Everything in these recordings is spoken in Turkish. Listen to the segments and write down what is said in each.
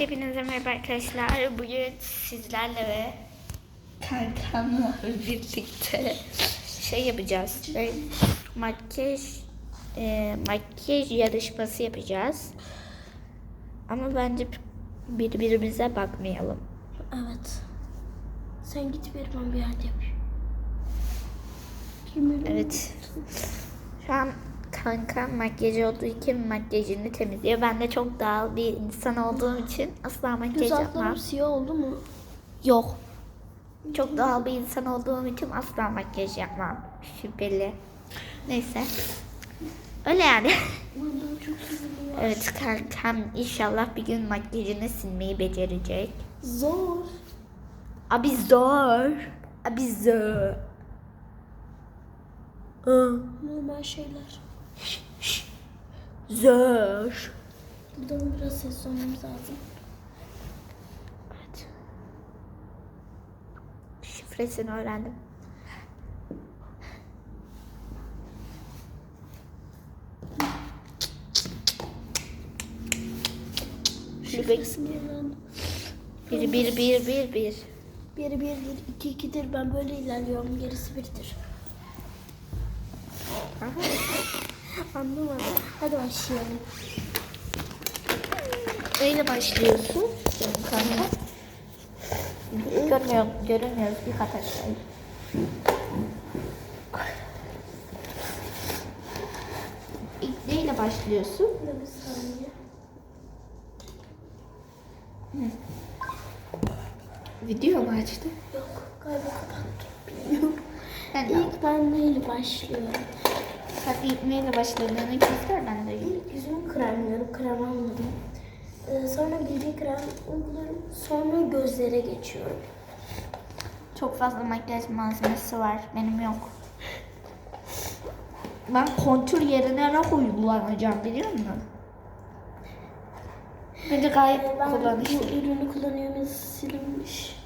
Hepinize merhaba arkadaşlar. Bugün sizlerle ve kankamla birlikte şey yapacağız. Böyle makyaj e, makyaj yarışması yapacağız. Ama bence birbirimize bakmayalım. Evet. Sen git bir ben bir yerde yapayım. Evet. Şu an kanka makyajı olduğu için makyajını temizliyor. Ben de çok doğal bir insan olduğum için asla makyaj Göz yapmam. altlarım siyah oldu mu? Yok. Çok doğal bir insan olduğum için asla makyaj yapmam. Şüpheli. Neyse. Öyle yani. Evet kankam inşallah bir gün makyajını silmeyi becerecek. Zor. Abi zor. Abi zor. Normal şeyler. Zor. Buradan biraz ses olmamız lazım. Evet. Şifresini öğrendim. Şifresini öğrendim. Bir bir bir bir bir. Biri birdir, iki ikidir. Ben böyle ilerliyorum. Gerisi birdir. Anlamadım. Hadi başlayalım. Neyle başlıyorsun? Kanka. Görmüyor, görünmüyoruz bir kat aşağıya. İlk neyle başlıyorsun? Bir. Video mu açtı? Yok galiba kapattım. Bilmiyorum. Ben İlk ben neyle başlıyorum? Hadi ilk neyle başladığını göster ben de. İlk yüzümü kremliyorum. Krem almadım. Ee, sonra BB krem uyguluyorum. Sonra gözlere geçiyorum. Çok fazla makyaj malzemesi var. Benim yok. Ben kontür yerine ne kullanacağım biliyor musun? Bence gayet Ee, ben kullanışlı. bu ürünü kullanıyorum. Silinmiş.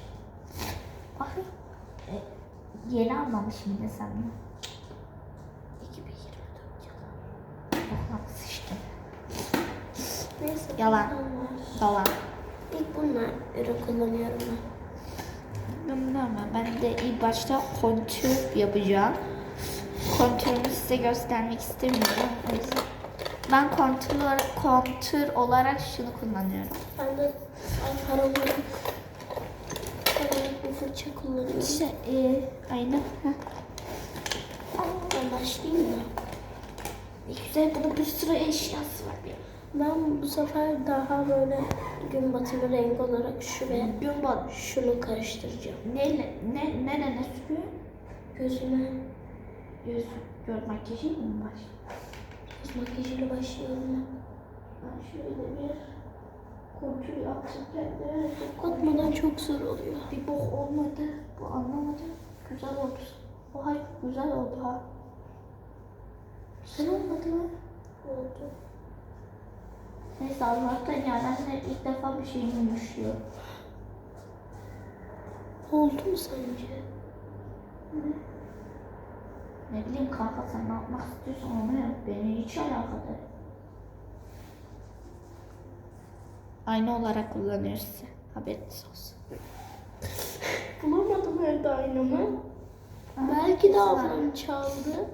Bak. E, yeni almamışım yine sen Yalan. Dolan. İlk bunlar ürün kullanıyorum ben. Bilmiyorum ben. De ilk başta kontür yapacağım. Kontürümü size göstermek istemiyorum. O yüzden ben kontür, kontür olarak şunu kullanıyorum. Ben de paraları paralık bir fırça kullanıyorum. İşte e, aynı. Heh. Ben başlayayım mı? Ne güzel bunun bir sürü eşyası var. Ben bu sefer daha böyle gün batımı renk olarak şuraya Gün bak. şunu karıştıracağım. Neyle, ne, nereye sürüyor? Gözüme Göz, göz makyajı mı var? göz makyajıyla başlıyorum ben. Ben şöyle bir kontür yaptım. Katmadan çok zor oluyor. Bir bok olmadı. Bu anlamadı. Güzel oldu. O hayır güzel oldu ha. Güzel olmadı mı? Oldu. Neyse Allah'tan ya ben de ilk defa bir şey yumuşuyor. Oldu mu sence? Ne bileyim kanka sen ne yapmak istiyorsan onu yap. Beni hiç alakadar. Aynı olarak kullanıyoruz. Haberiniz olsun. Bulamadım evde aynamı. Belki de ablam çaldı.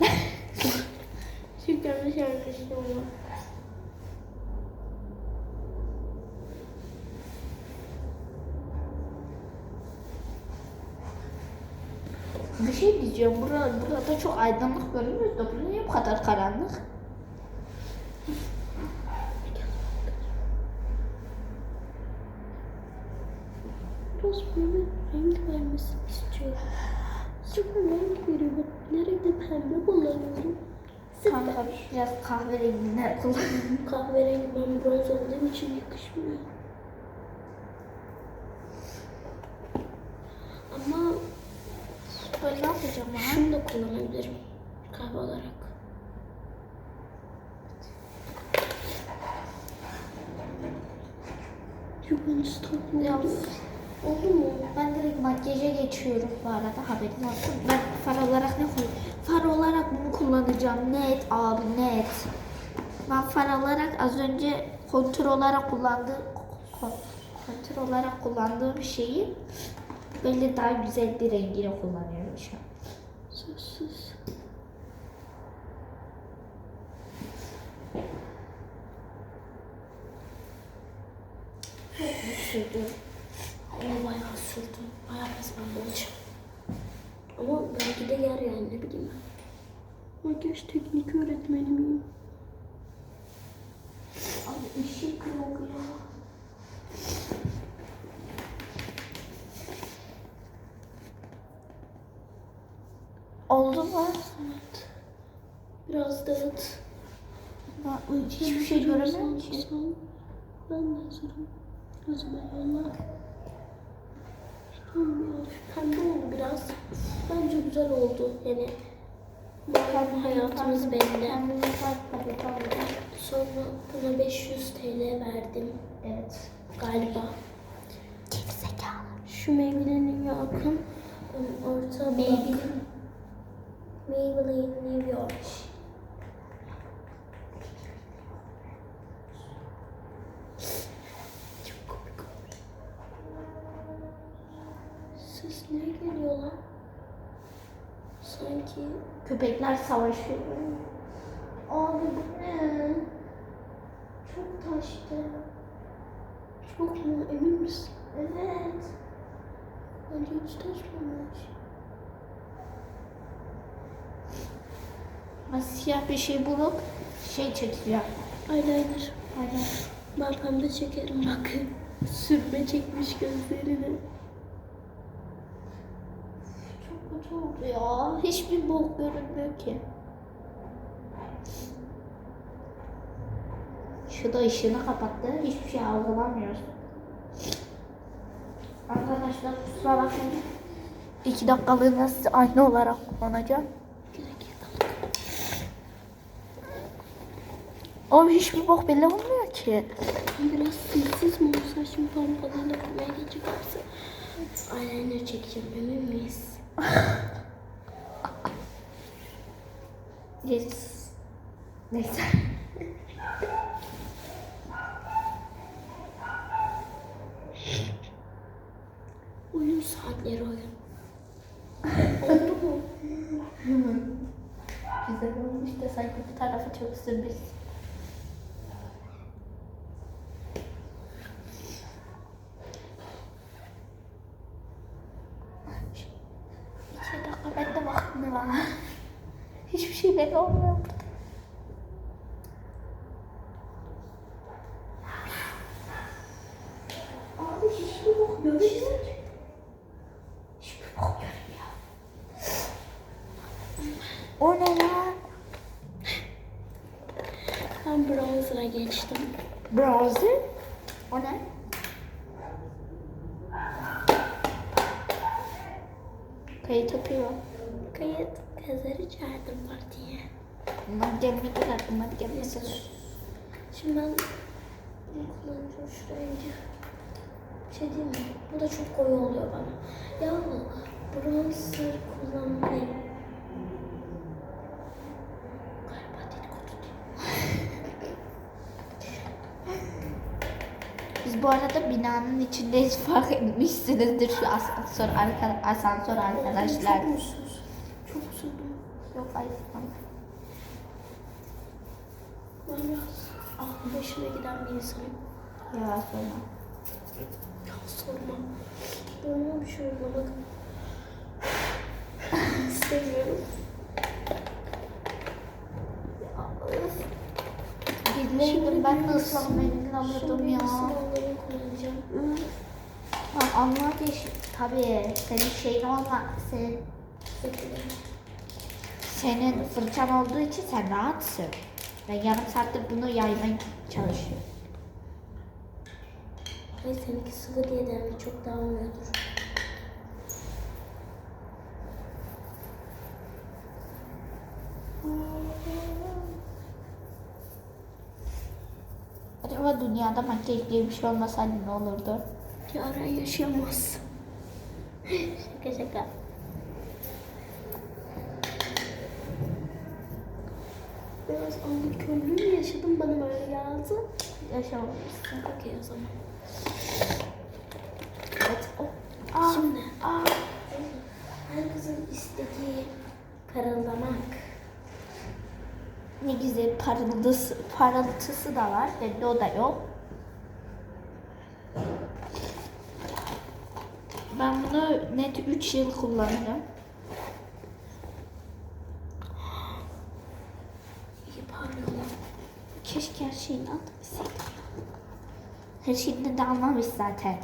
Çok yanlış arkadaşım ama. Bir şey diyeceğim. Burada, burada çok aydınlık görünüyor da burada niye bu kadar karanlık? Biraz böyle renk vermesini istiyorum. Çok renk veriyor. Ben nerede pembe kullanıyorum. Kanka biraz kahverengiler kullan. Kahverengi ben bronz olduğum için yakışmıyor. Ama Böyle ne yapacağım ha? şunu da kullanabilirim kahve olarak. Ben ıslak Ya, Oldu mu? ben direkt makyaja geçiyorum bu arada haberin olsun. Ben far olarak ne koyayım? Far olarak bunu kullanacağım. Net abi net. Ben far olarak az önce kontür olarak kullandığı kon- kontür olarak kullandığım şeyi böyle daha güzel bir rengini kullanıyorum şu an. Sessiz. Sürdüm. Ama bayağı sürdü. Bayağı pes olacağım. Ama belki de yer yani. Makyaj teknik öğretmeni miyim? Abi ışık yok ya. Oldu mu? Evet. Biraz dağıt. Ben hiçbir şey göremiyorum ki. Sen- Ben de hazırım. Gözüme yolla. Tamam ya. Pembe oldu biraz. Bence güzel oldu. Yani hayatımız belli. Sonra buna 500 TL verdim Evet. galiba. Gerizekalı. Şu Maybelline'in yakın orta Maybelline. Maybelline New York. Çok komik olmuş. Ses ne geliyor lan? Sanki Köpekler savaşıyor. Abi bu ne? çok taştı. Çok mu? Emin misin? Evet. Bence hiç taşmamış. Ben siyah bir şey bulup şey çekiyor. Eyeliner. Aynen. Ben pembe çekerim bak. Sürme çekmiş gözlerini. Çok kötü oldu ya. Hiçbir bok görünmüyor ki. Şu da ışığını kapattı. Hiçbir şey algılamıyoruz. Arkadaşlar kusura bakmayın. İki dakikalığına sizi aynı olarak kullanacağım. Ama hiçbir bok belli olmuyor ki. Biraz sessiz mi olsa şimdi pompalıyla buraya geçecekse. Eyeliner çekeceğim emin miyiz? Yes. Neyse. Oyun saatleri oyun. Oldu mu? Güzel olmuş da sanki bu tarafı çok sürmüş. İki dakika ben de baktım ne var. Hiçbir şey belli olmuyor burada. Abi hiçbir bok görünmüyor. Hiçbir bok görünmüyor. O ne lan? Ben bronzer'a geçtim. Browser? O ne? Kayıt yapıyor. Kayıt kızları çağırdım partiye. Bunlar gelmek kadar, bunlar gelmesin. Şimdi ben bunu kullanacağım şu rengi. Bir şey diyeyim mi? Bu da çok koyu oluyor bana. Ya bronzer kullanmayı galiba dedikodu diyor. Biz bu arada binanın içindeyiz fark etmişsinizdir şu asansör, arka, asansör arkadaşlar. Çok mutsuz. Çok üzüldüm. Yok hayır. Ben biraz aklı başına giden bir insanım. Ya sonra. Ya sorma. Burnuma bir şey uygulamak istemiyorum. Bilmeydim ben de ıslanma mendil alırdım Şimdi ya. Ha, anlar ki tabii senin şeyin olma, senin, senin fırçan olduğu için sen rahatsın. Ben yarım saattir bunu yaymaya çalışıyorum. Hayır seninki sıvı diye derdi çok dağılmıyordur. Acaba dünyada makyaj diye bir şey olmasaydı ne olurdu? Yaren yaşayamaz. şaka şaka. Biraz anlık mü yaşadım bana böyle geldi. yaşamamışsın. Okey o zaman. Evet. O. Aa, Şimdi aa. her kızın istediği parıldamak. Ne güzel parıltısı, parıltısı da var. Bende o da yok. Ben bunu net 3 yıl kullanırım. Keşke her şeyini almasaydım. Her şeyini de almamış zaten.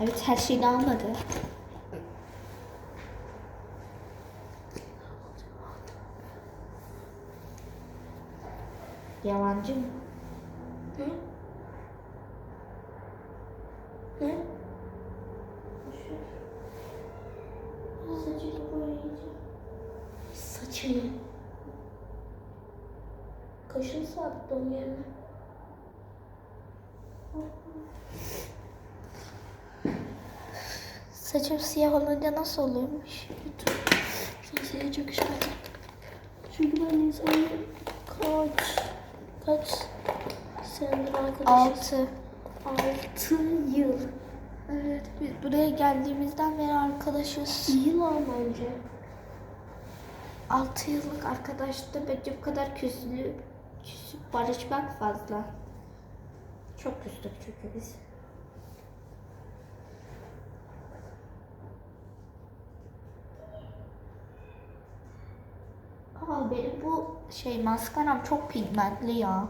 Evet her şeyini almadı. Yalancı mı? Ne? Ne? Saçını boyayacağım. Saçını. Kaşını onun yerine. Saçım siyah olunca nasıl oluyormuş? Kimseye çok işledim. Çünkü ben insanla kaç, kaç senedir arkadaşız? 6. Altı yıl. Evet biz buraya geldiğimizden beri arkadaşız. Yıl ama bence. 6 yıllık arkadaşlıkta bence bu kadar küslü, küsüp barışmak fazla. Çok küstük çünkü biz. Aa benim bu şey maskaram çok pigmentli ya.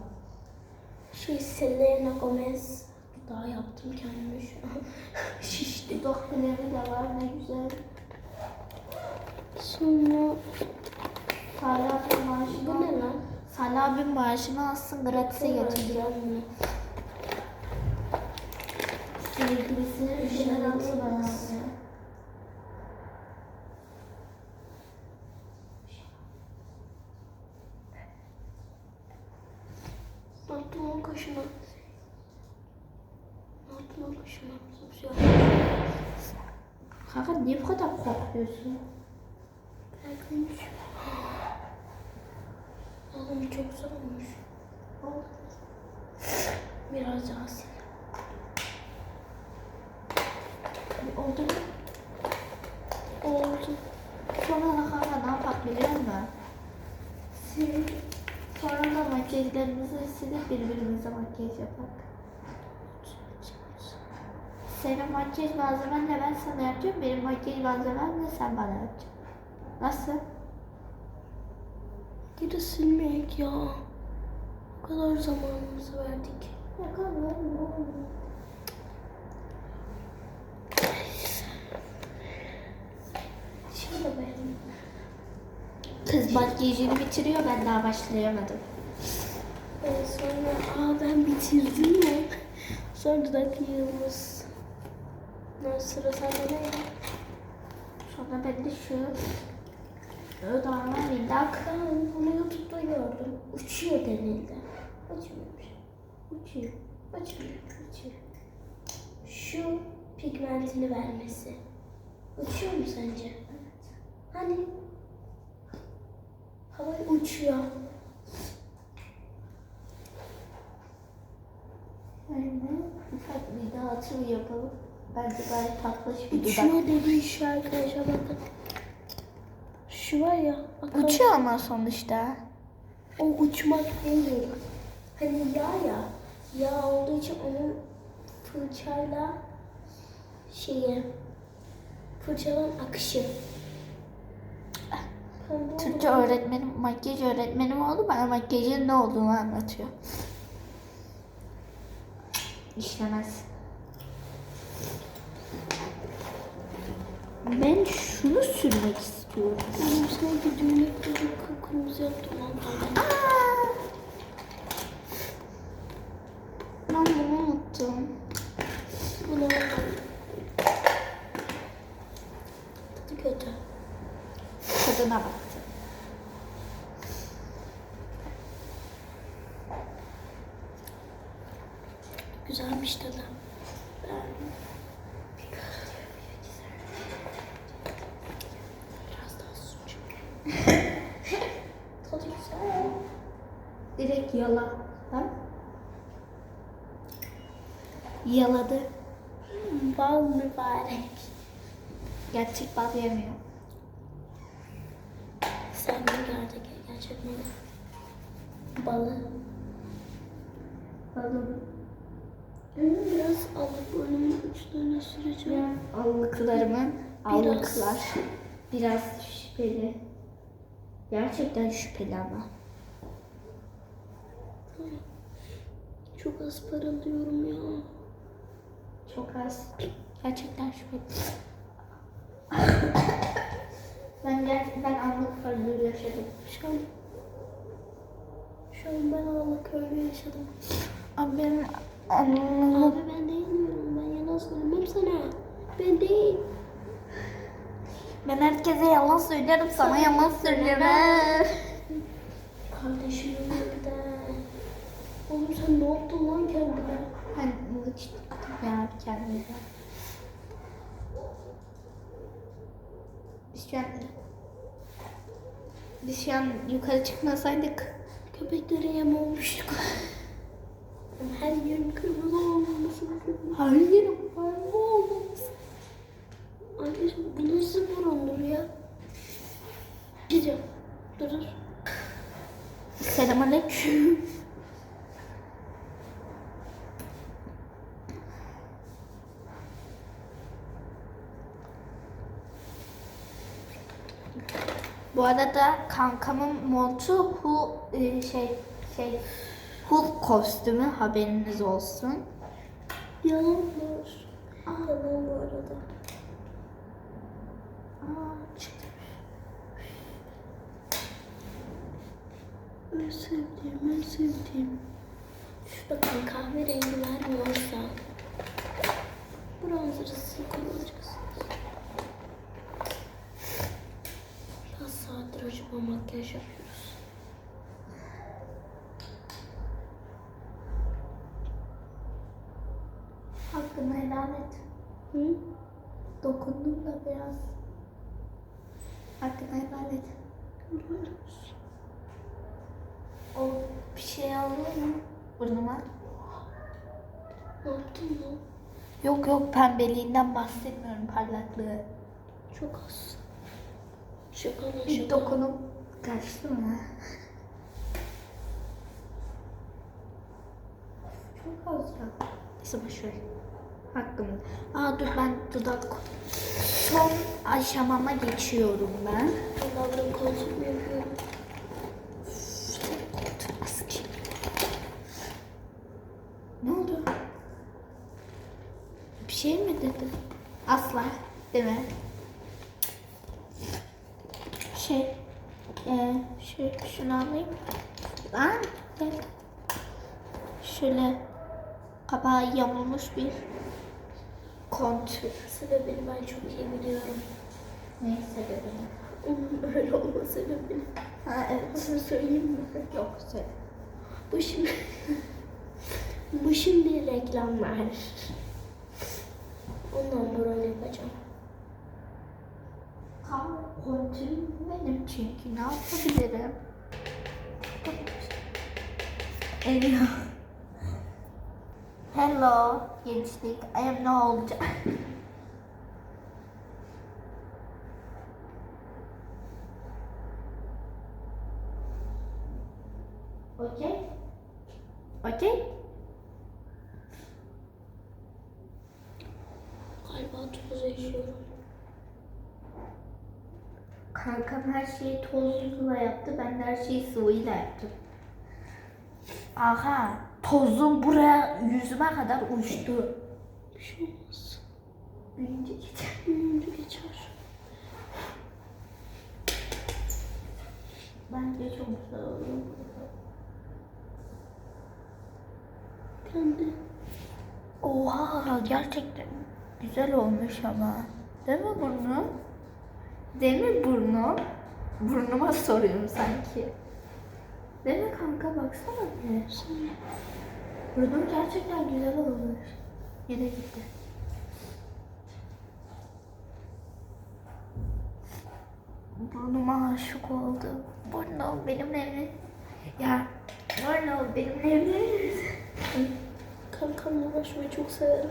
Şey Selena Gomez daha yaptım kendime şu an. Şişti. Kremi de var ne güzel. Sonra Salih abi maaşını bu ne lan? Salih abi maaşını alsın gratis'e. Getireceğim Sevgilisine bir şeyler alsın herhalde. Ne yaptım o kaşıma? Ne yaptım o kaşıma? Siyah. Kanka niye bu kadar korkuyorsun? Korkunç. Oğlum çok güzel olmuş. Biraz daha sil. Oldu mu? Oldu. Sonra da kanka ne yapak biliyor musun? Sonra da makyajlarımızı silip birbirimize makyaj yapak. Senin makyaj malzemenle ben sana yapacağım. Benim makyaj malzememle sen bana yapacaksın. Nasıl? Geri silmeyek ya. O kadar zamanımızı verdik. Ne. Şimdi beğendim. Kız makyajını bitiriyor ben daha başlayamadım. Ee, sonra aa ben bitirdim mi? Sonra dudak yığımız. Sıra sende ne? Sonra ben de şu Ödağına minnak Ben bunu YouTube'da gördüm. Uçuyor denildi. Uçmuyormuş. Uçuyor. Uçmuyor. Uçuyor. Şu pigmentini vermesi. Uçuyor mu sence? Evet. Hani? Hava uçuyor. Aynen. Ufak bir dağıtım yapalım. Bence gayet tatlış bir dudak. Uçuyor dediği şu arkadaşa bakın. Şu var ya. bakın. Uçuyor ama sonuçta. O uçmak değil. Hani yağ ya. Yağ olduğu için onu fırçayla şeye fırçalan akışı. Türkçe öğretmenim, makyaj öğretmenim oldu. Bana makyajın ne olduğunu anlatıyor. İşlemez. Ben şunu sürmek istiyorum. Benim sanki düğünlükleri kıpkırmızı yaptım! Ben bunu unuttum. Bu ne? Tadı kötü. Tadına baktım. Güzelmiş tadı. Biraz daha sucuk. tadı güzel. Direkt yala. Ha? Yaladı. Hmm, Bal mübarek. Gerçek bal yemiyor. Sen de gerçek gerçek mi? Balı. Balım. Hmm, Biraz alıp burnumun uçlarına süreceğim. Allıklarımın Biraz. allıklar biraz şüpheli. Gerçekten şüpheli ama. Çok az paralıyorum ya. Çok az. Gerçekten şüpheli. Ben gerçekten anlık farklı yaşadım. Şu an, şu an ben ağla köylü yaşadım. Abi benim anlık... Abi ben değmiyorum. Ben yalan söylemem sana. Ben değil. Ben herkese yalan söylerim, sana yalan söylemem. Kardeşim bir de. Oğlum sen ne yaptın lan kendine? Ben hiç ya kendime. Biz şu an biz şu an yukarı çıkmasaydık Köpeklere yem olmuştuk. Her yerim kırmızı olmaması lazım. hayır hayır olmaz. Anneciğim bu nasıl burundur ya? Gideceğim. Dur dur. Selamünaleyküm. Bu arada kankamın montu hu e, şey şey Hulk kostümü haberiniz olsun. Yalanlar. Yalan bu arada. Aa, çıktı. En sevdiğim, en sevdiğim. Bakın kahverengi vermiyorsa bronzer'ı siz kullanacaksınız. Kaç acaba makyaj yapıyoruz? Hakkını helal et. Hı? Dokundum da biraz. Hakkını helal et. O bir şey alıyor mu? Burnuma. Ne yaptın lan? Yok yok pembeliğinden bahsetmiyorum parlaklığı. Çok az. Şaka lan Bir şaka. dokunup kaçtı mı? Çok az ya. Neyse boşver. Hakkım. Aa dur ben dudak son aşamama geçiyorum ben. Allah ben kontrol yapıyorum. Askı. Ne oldu? Bir şey mi dedi? Asla. Değil mi? Şey. E, şu, şunu alayım. Aa, gel. Şöyle kapağı yamulmuş bir kontür. Sebebini ben çok iyi biliyorum. Ne sebebini? Onun olma sebebini. Ha evet. Nasıl söyleyeyim mi? Yok söyle. Bu şimdi... Bu şimdi reklamlar. Ondan böyle yapacağım. Tam kontürüm benim çünkü ne yapabilirim? Eriyor. Hello gençlik. I am ne olacak? Okey. Okey. Galiba toz yaşıyorum. Kankam her şeyi tozluyla yaptı. Ben de her şeyi sıvıyla yaptım. Aha tozum buraya yüzüme kadar uçtu. Bir şey olmaz. Büyünce geçer. Büyüyünce geçer. Bence çok güzel oldu. Kendi. Oha gerçekten güzel olmuş ama. Değil mi burnu? Değil mi burnu? Burnuma soruyorum sanki. Mi kanka baksana bir. Burnum gerçekten güzel olmuş. Yine gitti. Burnuma aşık oldum. Burnum benimle evlen. Ya Burnum benimle evlenir? Kankamla uğraşmayı çok severim.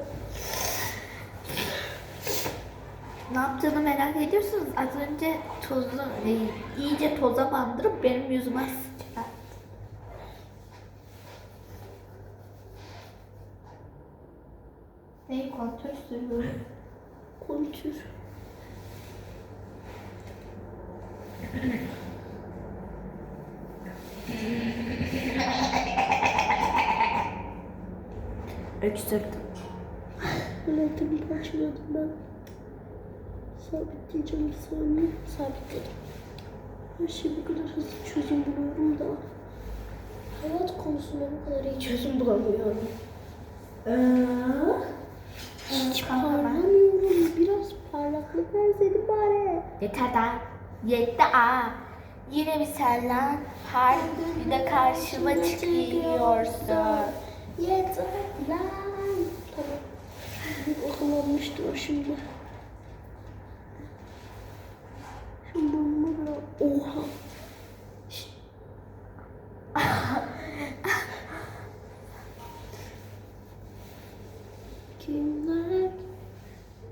Ne yaptığını merak ediyorsunuz. Az önce tozu değil, iyice toza bandırıp benim yüzüme sıçrattı. Ne kontür sürüyorum. Kontür. Öksürdüm. Biletimi parçaladım ben. Sabitleyeceğim bir saniye. Sabitledim. Her şeyi bu kadar hızlı çözüm buluyorum da. Hayat konusunda bu kadar iyi çözüm bulamıyorum. Hiç Yeter daha. Yetti aa. Yine bir sen lan. Her bir de karşıma çıkıyorsun. Yeter lan. Tamam. Akıllanmıştı o şimdi. Şimdi bunu. Oha. Şşt. Kimler?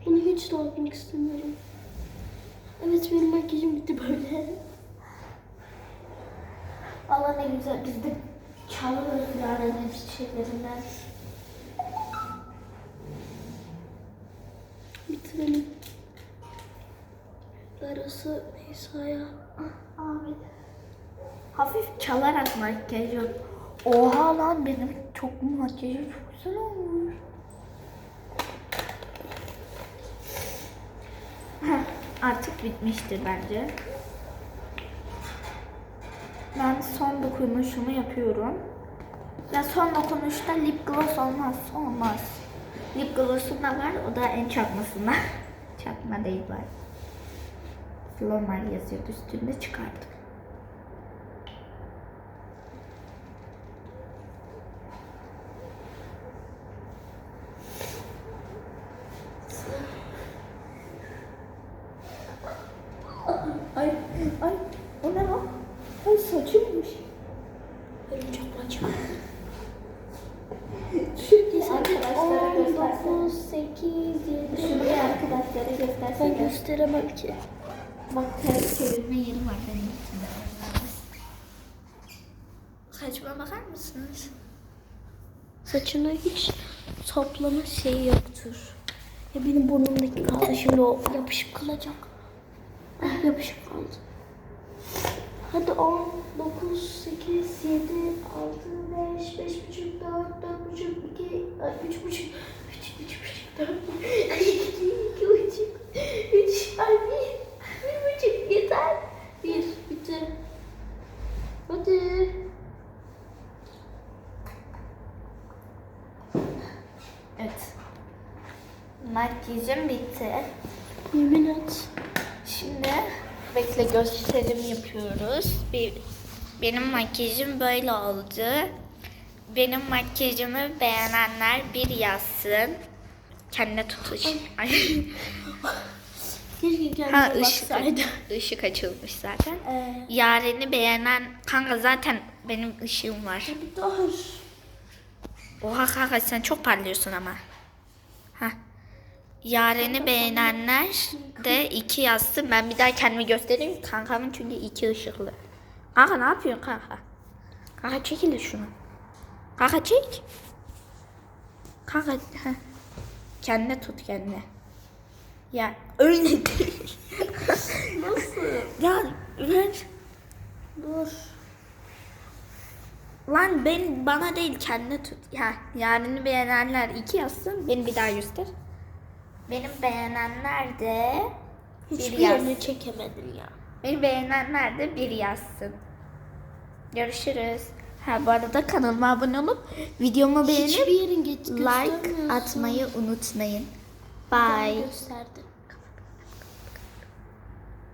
Bunu hiç dağıtmak istemiyorum. Evet benim makyajım bitti böyle. Allah ne güzel biz de çalıyoruz yani şeylerinden. Bitirelim. Arası Nisa'ya. Ah, Ahmet. Hafif çalarak makyaj yap. Oha lan benim çok makyajım çok güzel olmuş. Artık bitmiştir bence. Ben son dokunuşumu yapıyorum. Ve son dokunuşta lip gloss olmaz. Olmaz. Lip gloss'um da var. O da en çakmasında. Çakma değil var. Normal yazıyordu üstünde çıkardım. Ay, ay, o ne lan? Ay saçımmış. Örümcek bacım. Şu arkadaşlara 10, göstersene. 9, 8, 7. Şunu bir arkadaşlara Ben göstersene. Gösteremem ki. Bak ters çevirme yeri var benim içinde. Saçıma bakar mısınız? Saçına hiç toplama şeyi yoktur. Ya benim burnumdaki kaldı şimdi o yapışıp kalacak. Ah yapışıp kaldı. Hadi 10, 9, 8, 7, 6, 5, 5 buçuk, 4, 4 buçuk, 2, 3 buçuk, 3, 3 buçuk, 4, 2, 2 buçuk, 3, ay 1, 1 buçuk yeter. 1, bitti. Hadi. Evet. Makyajım bitti. Yemin et. Şimdi bekle gösterim yapıyoruz. Bir, benim makyajım böyle oldu. Benim makyajımı beğenenler bir yazsın. Kendine tutuş. Ay. Keşke ha ışık, ışık açılmış zaten. Ee, Yaren'i beğenen kanka zaten benim ışığım var. bir dur. Oha kanka sen çok parlıyorsun ama. Yaren'i beğenenler de iki yazsın. Ben bir daha kendimi göstereyim. Kankamın çünkü iki ışıklı. Kanka ne yapıyorsun kanka? Kanka çekil şunu. Kanka çek. Kanka ha. Kendine tut kendine. Ya öyle değil. Nasıl? ya ver. Dur. Lan ben bana değil kendine tut. Ya yarını beğenenler iki yazsın. Beni bir daha göster. Benim beğenenler de Hiçbir yerini çekemedim ya. Beni beğenenler de bir yazsın. Görüşürüz. Ha bu arada kanalıma abone olup videomu Hiçbir beğenip yerin geç like atmayı unutmayın. Bye. gösterdi.